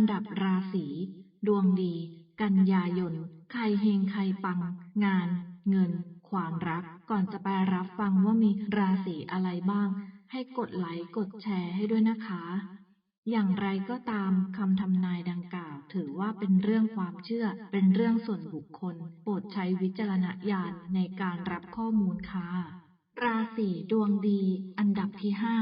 นดับราศีดวงดี กันยายน ใครเฮงใครปัง งาน เงิน ความรัก ก่อนจะไปรับฟังว่ามีราศีอะไรบ้าง ให้กดไลค์กดแชร์ให้ด้วยนะคะ อย่างไรก็ตามคำทำนายดังกล่าว ถือว่าเป็นเรื่องความเชื่อ เป็นเรื่องส่วนบุคคล โปรดใช้วิจารณญาณในการรับข้อมูลค่ะ ราศีดวงดี อันดับที่ห้า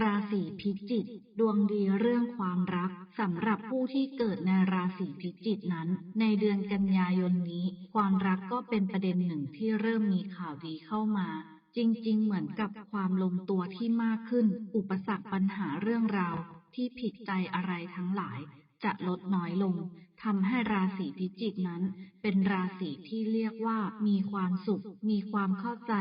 ราศีพิจิกดวงดีเรื่องความรักสำหรับผู้ที่เกิดในราศีพิจิกนั้น ในเดือนกันยายนนี้ ความรักก็เป็นประเด็นหนึ่งที่เริ่มมีข่าวดีเข้ามาจริงๆ เหมือนกับความลงตัวที่มากขึ้น อุปสรรคปัญหาเรื่องราว ที่ผิดใจอะไรทั้งหลาย จะลดน้อยลง ทำให้ราศีพิจิกนั้น เป็นราศีที่เรียกว่ามีความสุข มีความเข้าใจ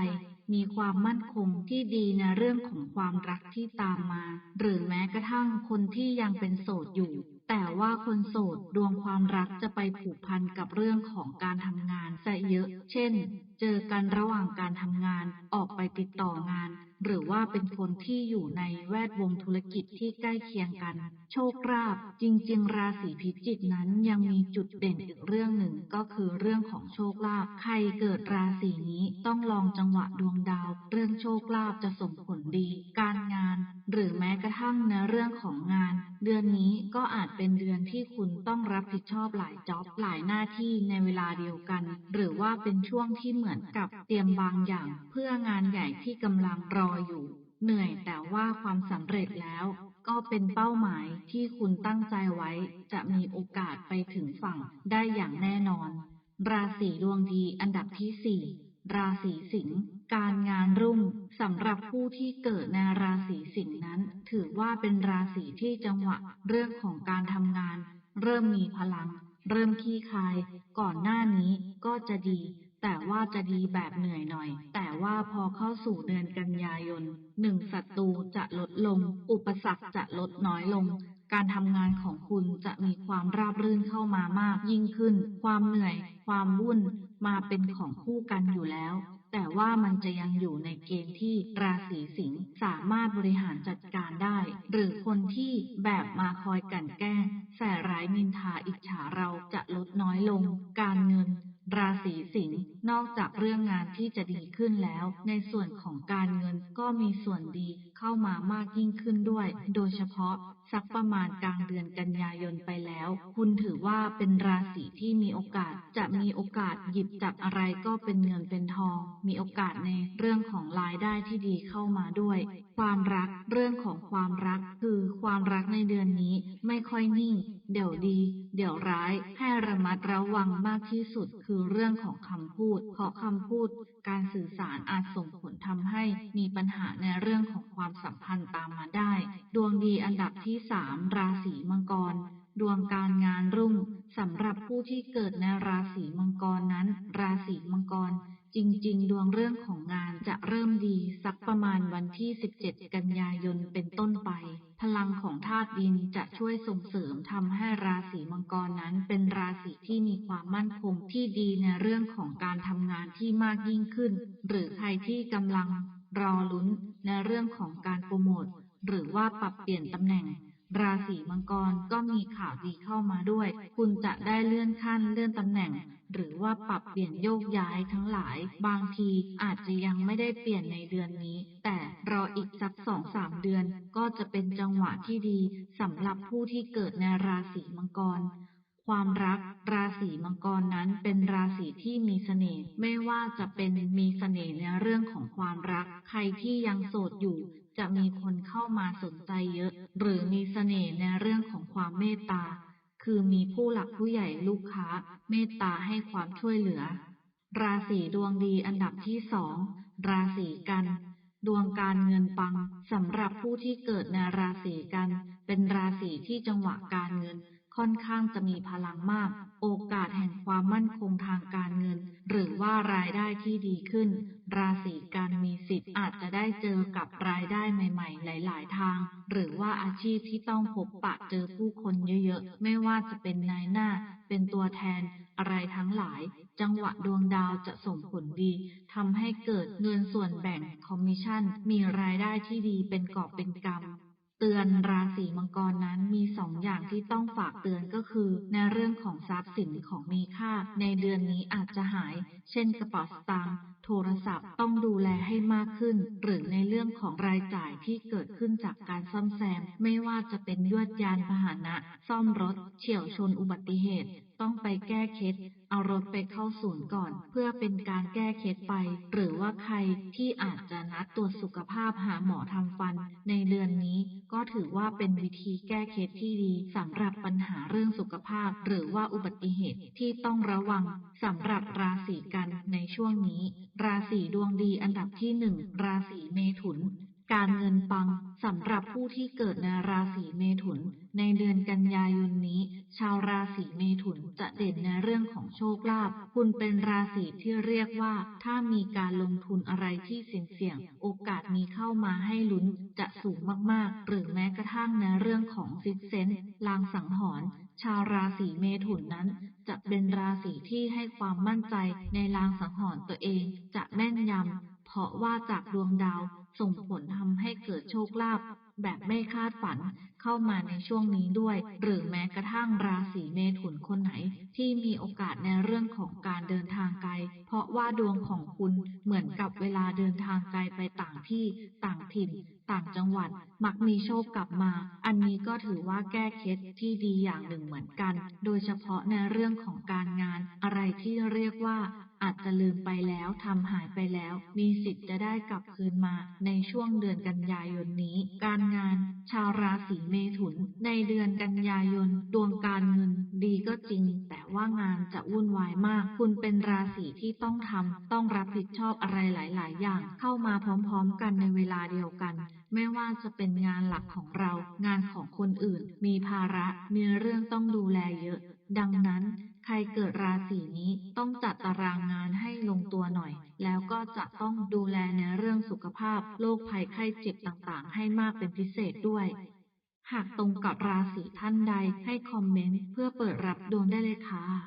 มีความมั่นคงที่ดีในเรื่องของความรักที่ตามมา หรือแม้กระทั่งคนที่ยังเป็นโสดอยู่ แต่ว่าคนโสดดวงความรักจะไปผูกพันกับเรื่องของการทำงานซะเยอะ เช่น เจอกันระหว่างการทำงาน ออกไปติดต่องาน หรือว่าเป็นคนที่อยู่ในแวดวงธุรกิจที่ใกล้เคียงกัน โชคลาภจริง ๆ ราศีพิจิกนั้นยังมีจุดเด่นอีกเรื่องหนึ่งก็คือเรื่องของโชคลาภใครเกิดราศีนี้ต้องลองจังหวะดวงดาว เรื่องโชคลาภจะส่งผลดี การงาน หรือแม้กระทั่งในเรื่องของงาน เดือนนี้ก็อาจเป็นเดือนที่คุณต้องรับผิดชอบหลายจ็อบหลายหน้าที่ในเวลาเดียวกัน หรือว่าเป็นช่วงที่เหมือนกับเตรียมบางอย่าง เพื่องานใหญ่ที่กำลังรออยู่ เหนื่อยแต่ว่าความสำเร็จแล้ว ก็เป็นเป้าหมายที่คุณตั้งใจไว้ จะมีโอกาสไปถึงฝั่งได้อย่างแน่นอน ราศีดวงดีอันดับที่สี่ราศีสิงห์การงานรุ่งสำหรับผู้ที่เกิดในราศีสิงห์นั้น ถือว่าเป็นราศีที่จังหวะ เรื่องของการทำงาน เริ่มมีพลัง เริ่มขี้คาย ก่อนหน้านี้ก็จะดี แต่ว่าจะดีแบบเหนื่อยหน่อย แต่ว่าพอเข้าสู่เดือนกันยายนหนึ่งศัตรูจะลดลง อุปสรรคจะลดน้อยลง การทำงานของคุณจะมีความราบรื่นเข้ามามากยิ่งขึ้น ความเหนื่อย ความวุ่นมาเป็นของคู่กันอยู่แล้ว แต่ว่ามันจะยังอยู่ในเกณฑ์ที่ราศีสิงห์สามารถบริหารจัดการได้ หรือคนที่แบบมาคอยกลั่นแกล้งใส่ร้ายนินทาอิจฉาเราจะลดน้อยลง การเงิน ราศีสิงห์นอกจากเรื่องงานที่จะดีขึ้นแล้ว ในส่วนของการเงินก็มีส่วนดี เข้ามามากยิ่งขึ้นด้วย โดยเฉพาะสักประมาณกลางเดือนกันยายนไปแล้ว คุณถือว่าเป็นราศีที่มีโอกาส จะมีโอกาสหยิบจับอะไรก็เป็นเงินเป็นทอง มีโอกาสในเรื่องของรายได้ที่ดีเข้ามาด้วย ความรักเรื่องของความรัก คือความรักในเดือนนี้ไม่ค่อยนิ่ง เดี๋ยวดี เดี๋ยวร้าย ให้ระมัดระวังมากที่สุดคือเรื่องของคำพูด เพราะคำพูดการสื่อสารอาจส่งผลทำให้มีปัญหาในเรื่องของความสัมพันธ์ตามมาได้ ดวงดีอันดับที่สามราศีมังกร ดวงการงานรุ่งสำหรับผู้ที่เกิดในราศีมังกรนั้น ราศีมังกร จริง ๆ ดวงเรื่องของงานจะเริ่มดีสักประมาณวันที่ 17 กันยายนเป็นต้นไป พลังของธาตุดินจะช่วยส่งเสริมทำให้ราศีมังกรนั้นเป็นราศีที่มีความมั่นคงที่ดีในเรื่องของการทำงานที่มากยิ่งขึ้น หรือใครที่กำลังรอลุ้นในเรื่องของการโปรโมทหรือว่าปรับเปลี่ยนตำแหน่งราศีมังกรก็มีข่าวดีเข้ามาด้วย คุณจะได้เลื่อนขั้นเลื่อนตำแหน่ง หรือว่าปรับเปลี่ยนโยกย้ายทั้งหลาย บางทีอาจจะยังไม่ได้เปลี่ยนในเดือนนี้ แต่รออีกสักสองสามเดือน ก็จะเป็นจังหวะที่ดีสำหรับผู้ที่เกิดในราศีมังกรความรักราศีมังกรนั้นเป็นราศีที่มีเสน่ห์ไม่ว่าจะเป็นมีเสน่ห์ในเรื่องของความรัก ใครที่ยังโสดอยู่ จะมีคนเข้ามาสนใจเยอะ หรือมีเสน่ห์ในเรื่องของความเมตตา คือมีผู้หลักผู้ใหญ่ลูกค้า เมตตาให้ความช่วยเหลือ ราศีดวงดีอันดับที่สอง ราศีกัน ดวงการเงินปังสำหรับผู้ที่เกิดในราศีกัน เป็นราศีที่จังหวะการเงินค่อนข้างจะมีพลังมาก โอกาสแห่งความมั่นคงทางการ ว่ารายได้ที่ดีขึ้น ราศีกันมีสิทธิ์อาจจะได้เจอกับรายได้ใหม่ ๆ หลาย ๆ ทาง หรือว่าอาชีพที่ต้องพบปะเจอผู้คนเยอะๆ ไม่ว่าจะเป็นนายหน้า เป็นตัวแทน อะไรทั้งหลาย จังหวะดวงดาวจะส่งผลดีทำให้เกิดเงินส่วนแบ่งคอมมิชชั่น มีรายได้ที่ดีเป็นกอบเป็นกำ เตือนราศีมังกรนั้นมีสองอย่างที่ต้องฝากเตือนก็คือ ในเรื่องของทรัพย์สินของมีค่า ในเดือนนี้อาจจะหาย เช่นกระเป๋าสตางค์โทรศัพท์ต้องดูแลให้มากขึ้น หรือในเรื่องของรายจ่ายที่เกิดขึ้นจากการซ่อมแซม ไม่ว่าจะเป็นยวดยานพาหนะ ซ่อมรถ เฉี่ยวชนอุบัติเหตุ ต้องไปแก้เคล็ดเอารถไปเข้าศูนย์ก่อน เพื่อเป็นการแก้เคล็ดไป หรือว่าใครที่อาจจะนัดตรวจสุขภาพหาหมอทำฟัน ในเดือนนี้ก็ถือว่าเป็นวิธีแก้เคล็ดที่ดีสำหรับปัญหาเรื่องสุขภาพ หรือว่าอุบัติเหตุที่ต้องระวังสำหรับราศีกันในช่วงนี้ราศีดวงดีอันดับที่หนึ่งราศีเมถุน การเงินปังสำหรับผู้ที่เกิดในราศีเมถุน ในเดือนกันยายนนี้ ชาวราศีเมถุนจะเด่นในเรื่องของโชคลาภคุณเป็นราศีที่เรียกว่า ถ้ามีการลงทุนอะไรที่เสี่ยงๆโอกาสมีเข้ามาให้ลุ้นจะสูงมากๆ หรือแม้กระทั่งในเรื่องของซิกเซนลางสังหรณ์ ชาวราศีเมถุนนั้น จะเป็นราศีที่ให้ความมั่นใจในลางสังหรณ์ตัวเองจะแม่นยำเพราะว่าจากดวงดาว ส่งผลทำให้เกิดโชคลาภแบบไม่คาดฝันเข้ามาในช่วงนี้ด้วย หรือแม้กระทั่งราศีเมถุนคนไหน ที่มีโอกาสในเรื่องของการเดินทางไกล เพราะว่าดวงของคุณเหมือนกับเวลาเดินทางไกลไปต่างที่ต่างถิ่น ต่างจังหวัด มักมีโชคกลับมา อันนี้ก็ถือว่าแก้เคล็ดที่ดีอย่างหนึ่งเหมือนกัน โดยเฉพาะในเรื่องของการงาน อะไรที่เรียกว่า อาจจะลืมไปแล้วทำหายไปแล้ว มีสิทธิ์จะได้กลับคืนมา ในช่วงเดือนกันยายนนี้ การงาน ชาวราศีเมถุน ในเดือนกันยายนดวงการเงิน ดีก็จริง แต่ว่างานจะวุ่นวายมาก คุณเป็นราศีที่ต้องทำต้องรับผิดชอบอะไรหลาย ๆ อย่าง เข้ามาพร้อม ๆ กันในเวลาเดียวกัน ไม่ว่าจะเป็นงานหลักของเรา งานของคนอื่น มีภาระ มีเรื่องต้องดูแลเยอะ ดังนั้น รเกิดราศีนี้ต้องจัดตารางงานให้ลงตัวหน่อย แล้วก็จะต้องดูแลในเรื่องสุขภาพโรคภัยไข้เจ็บต่างๆ ให้มากเป็นพิเศษด้วย หากตรงกับราศีท่านใดให้คอมเมนต์เพื่อเปิดรับดวงได้เลยค่ะ